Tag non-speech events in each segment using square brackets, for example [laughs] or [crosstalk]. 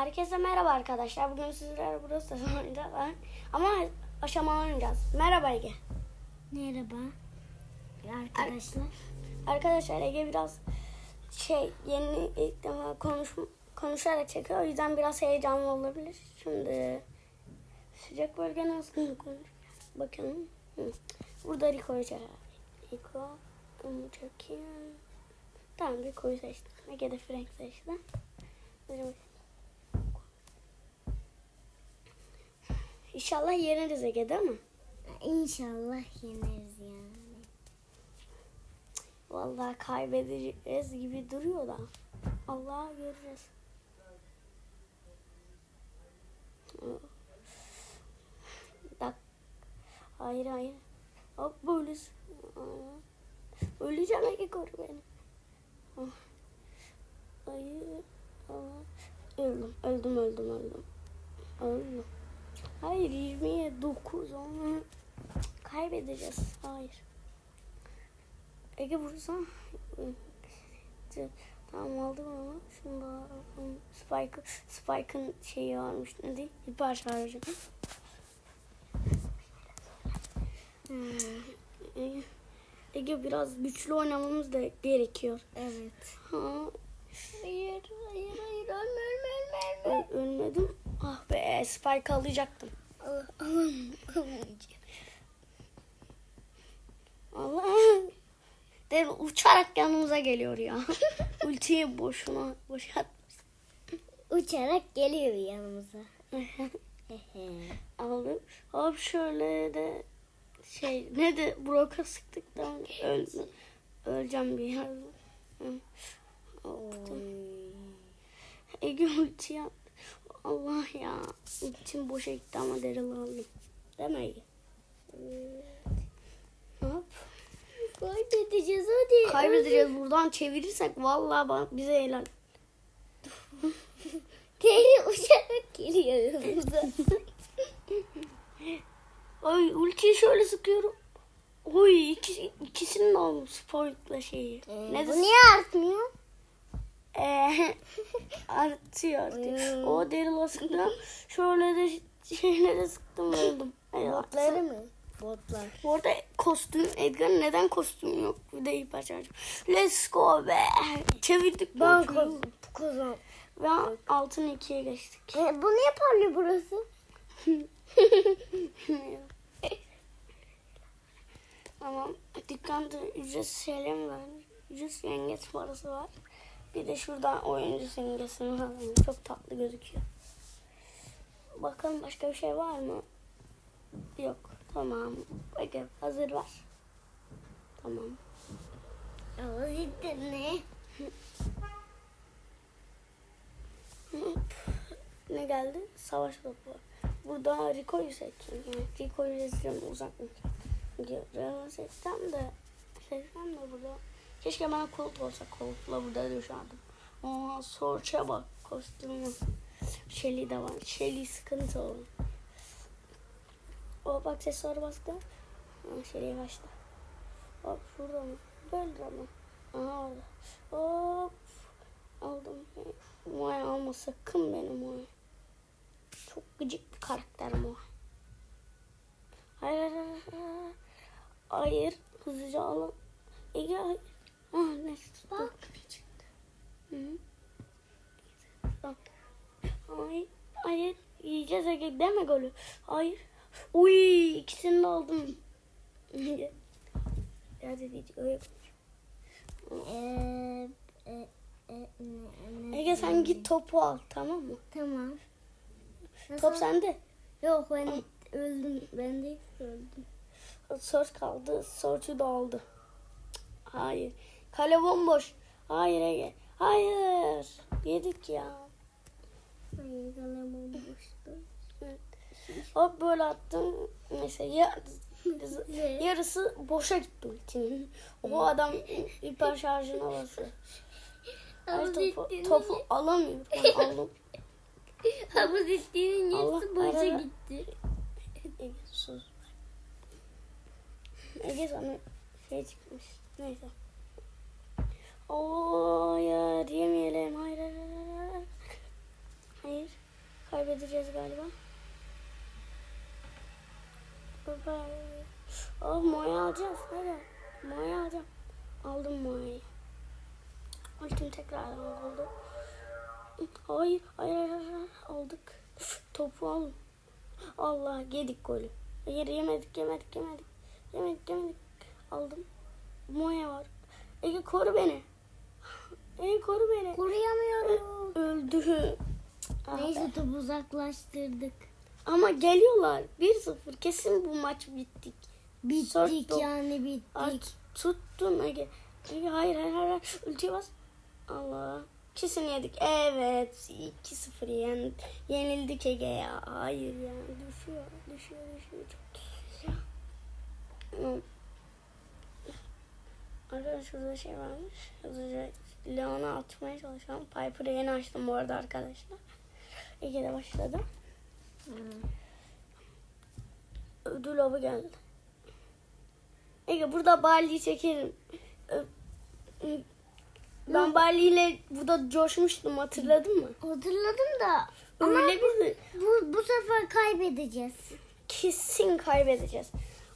Herkese merhaba arkadaşlar. Bugün sizlerle burası oynayacağız. Ama aşamalar oynayacağız. Merhaba Ege. Merhaba arkadaşlar. Arkadaşlar Ege biraz şey yeni ilk defa konuş, konuşarak çekiyor. O yüzden biraz heyecanlı olabilir. Şimdi sıcak bölge nasıl? Bakın. Burada Rico'yu. Rico. Bunu çekeyim. Tamam Rico'yu seçtim. Ege de Frank seçti. Hadi İnşallah yeneriz Ege değil mi? İnşallah yeneriz yani. Vallahi kaybedeceğiz gibi duruyor da. Allah göreceğiz. Bak. Hayır hayır. Hop böyle. Öleceğim Ege koru beni. Hayır. Öldüm öldüm öldüm öldüm. Öldüm. Hayır 20'ye 9 onu kaybedeceğiz. Hayır. Ege vursan. Tamam aldım ama. Alalım. Spike, Spike'ın şeyi varmış. Ne değil? Hiper şarjı. Hmm. Ege, Ege biraz güçlü oynamamız da gerekiyor. Evet. Ha. Hayır, hayır, hayır. Ölme, ölme, ölme, Ö- ölmedim. Ah be Spike alacaktım. Allah. Allah. Mi? uçarak yanımıza geliyor ya. [laughs] Ultiyi boşuna boşalt. Uçarak geliyor yanımıza. [laughs] Aldım. Hop şöyle de şey ne de Brock'a sıktık da öldüm. Öleceğim bir yerde. Ege ulti yaptı. Allah ya. Ultim boşa gitti ama Daryl aldım. Değil mi Ege? Hop. Kaybedeceğiz hadi. Kaybedeceğiz buradan çevirirsek vallahi bana, bize helal. [laughs] Geri uçarak geliyor yanımıza. [laughs] Ay ultiyi şöyle sıkıyorum. Oy ikisi, ikisini de aldım Spoil'la şeyi. ne Bu niye artmıyor? Eee, [laughs] artıyor. Hmm. O Daryl'a sıktım. Şöyle de şeyine de sıktım öldüm. Botları mı? Botlar. Bu arada kostüm, Edgar'ın neden kostüm yok? Bir de hiper şarj. Let's go be. Çevirdik. Ben kazan. kazan. Ve altın ikiye geçtik. E, bu niye parlıyor burası? [laughs] Tamam. Dükkanda ücretsiz şeyler mi var? Ücretsiz yengeç parası var. Bir de şuradan oyuncu simgesini alalım. Çok tatlı gözüküyor. Bakalım başka bir şey var mı? Yok. Tamam. Bakın hazır var. Tamam. Ama ne? [laughs] Ne geldi? Savaş topu. Burada Rico'yu seçeceğim. Yani Rico'yu seçeceğim uzak mı? Rico'yu seçsem de seçsem de burada. Keşke bana Colt olsa. Colt'la burada düşerdim. Aa Sorç'a bak kostümü. Shelly de var. Shelly sıkıntı olur. O bak aksesuar bastı. Ha, Shelly kaçtı. Hop şurada mı? Böyle ama. Aha orada. Hop. Aldım. Muay alma sakın beni Muay. Çok gıcık bir karakter. Hayır hayır hayır. hayır. Hayır. Hızlıca alın. Ege hayır. Ah Bak. Tamam. Hayır. Yiyeceğiz Ege deme golü. Hayır. Uy ikisini de aldım. [laughs] Hadi diyecek öyle Ege sen git topu al tamam mı? Tamam. Top sende. Yok ben öldüm. Ben de öldüm. Sort kaldı. Sortu da aldı. Hayır. Kale bomboş. Hayır Ege. Hayır. Yedik ya. Hayır kalem olmuştu. Evet. Hop böyle attım. Mesela ya, [laughs] yarısı boşa gitti ultinin. O adam hiper şarjına basıyor. Hayır, topu, topu alamıyorum. Ben [laughs] aldım. Ama Allah, yarısı boşa gitti. Ege sus. Ege sana şey çıkmış. Neyse. Oo, hayır yemeyelim. Hayır hayır hayır. Hayır. kaybedeceğiz galiba. Baba. Oh Moya alacağız. Hadi. Moya alacağım. Aldım Moya'yı. Ultim tekrardan oldu. Hayır, hayır, hayır, hayır. Aldık. Topu al. Allah, yedik golü. Hayır, yemedik, yemedik, yemedik. Yemedik, yemedik. Aldım. Moya var. Ege koru beni. Ege koru beni. Koruyamıyorum. Öldü. Ah. Neyse topu uzaklaştırdık. Ama geliyorlar. 1-0. Kesin bu maç bittik. Bittik Sort- yani bittik. Ay, tuttum Ege. Ege hayır hayır hayır. Ultiye bas. Allah. Kesin yedik. Evet. 2-0 yen, yenildik Ege ya. Hayır ya. Düşüyor. Düşüyor. Düşüyor. Çok düşüyor. Arkadaşlar şurada şey varmış. Hızlıca Leon'u atmaya çalışıyorum. Piper'ı yeni açtım bu arada arkadaşlar. Ege de başladı. Ödül avı geldi. Ege burada Barley'i çekerim. Ö- Ben Barley ile burada coşmuştum hatırladın mı? Hatırladım da ama Öyle bir bu, bu sefer kaybedeceğiz. kesin kaybedeceğiz.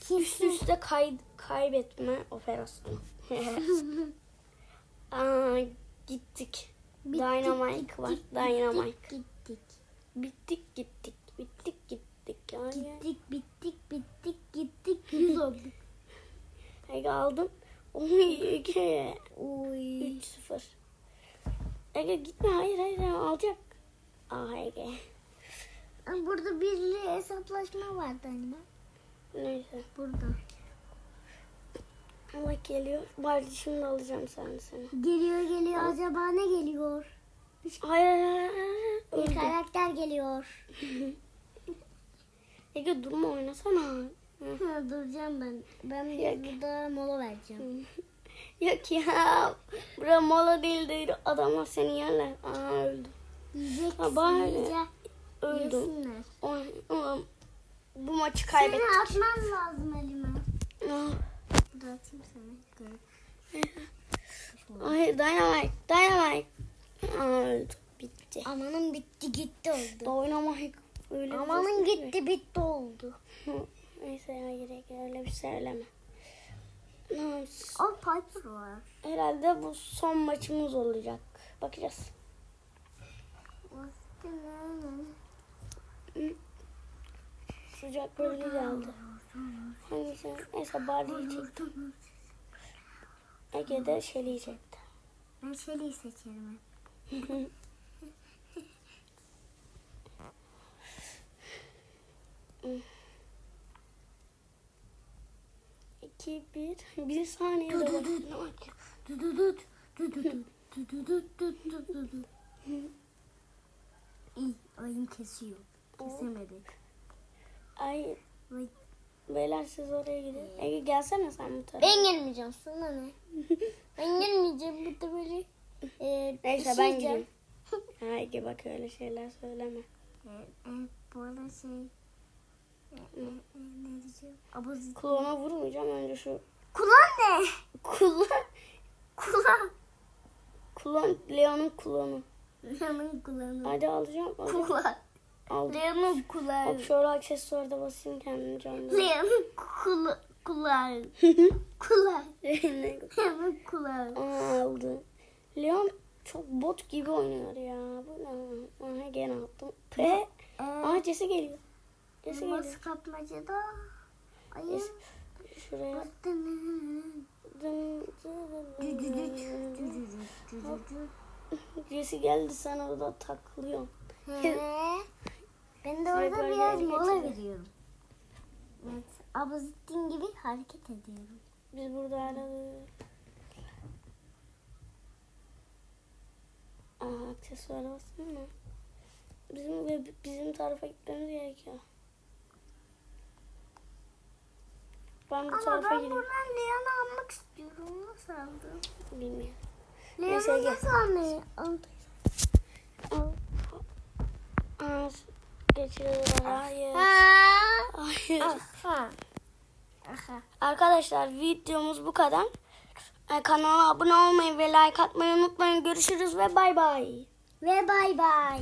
Üst Kesin. üste kay, kaybetme operasyonu. [laughs] Aa, gittik. Dynamite var. Dynamite. Gittik. Bittik gittik. Bittik gittik. Yani. Gittik bittik bittik gittik yüz olduk. [laughs] Ege aldım. Oy Ege. Oy. 3-0. Ege gitme hayır hayır alacak. Aa Ege. Burada birli hesaplaşma vardı hani. Neyse. Burada. Allah geliyor. Bari şimdi alacağım sen seni. Geliyor geliyor acaba ne geliyor? Hayır hayır. hayır. Bir karakter geliyor. [laughs] Ege durma oynasana. Ha, duracağım ben. Ben Yok. burada mola vereceğim. [laughs] Yok ya. Bura mola değil değil. Adamlar seni yerler. Aa öldüm. Yiyeceksin. Ha, bari. Öldüm. Yesinler. Bu maçı Seni kaybettik. atman lazım elime. Ah. Sana. Hayır dynamite. Dynamite. Öldüm. Bitti. Amanın bitti gitti oldu. Dynamite. Öyle bir Amanın gitti bitti oldu. Neyse ya gerek öyle bir söyleme. Hı, O Piper var. Herhalde bu son maçımız olacak. Bakacağız. Sıcak bölge geldi. Hangisi? Neyse Barley'i çektim. Ege de Shelly'i çekti. Ben Shelly'i seçerim. İki, bir. Bir saniye. Dur, dur, dur. Dur, dur, dur. Dur, dur, dur. Dur, dur, dur, dur. İyi, oyun kesiyor. Kesemedik. Ay Vay. Beyler siz oraya gidin. Ege gelsene sen bu tarafa. Ben gelmeyeceğim sana ne? [laughs] ben gelmeyeceğim burada böyle. E, Neyse ben gideyim. [laughs] Ha Ege bak öyle şeyler söyleme. E, e, bu arada şey... E, ne diyeceğim? Abuz... Klona vurmayacağım önce şu Kulağın ne? Kullan. Kulağın. Kullan. Leon'un klonu. Leon'un kulağını. Hadi alacağım. alacağım. Kulak. Aldım. Leon'un kulağı. Bak şöyle aksesuarda basayım kendimi canlı. Leon'un kula kulağı. Kulağı. [laughs] Leon'un kulağı. Aa, aldım. Leon çok bot gibi oynuyor ya. Bu ne? Aha gene attım. P. Ee, Aa Jesse geliyor. Jesse geliyor. Nasıl kapmacada? Ayı. Şuraya. Jesse geldi sen orada takılıyorsun. [laughs] Ben de orada böyle biraz ele mola veriyorum. Evet. Abuzittin gibi hareket ediyorum. Biz burada aradık. Aa aksesuara basın mı? Bizim bizim tarafa gitmemiz gerekiyor. Ben bu Ama tarafa ben gideyim. buradan Leon'u almak istiyorum. Nasıl aldım? Bilmiyorum. Neyse, Leon'u gel. nasıl almayı? Al. Al. Aa, geçiyoruz. Hayır. Hayır. Aha. Aha. Arkadaşlar videomuz bu kadar. Kanala abone olmayı ve like atmayı unutmayın. Görüşürüz ve bay bay. Ve bay bay.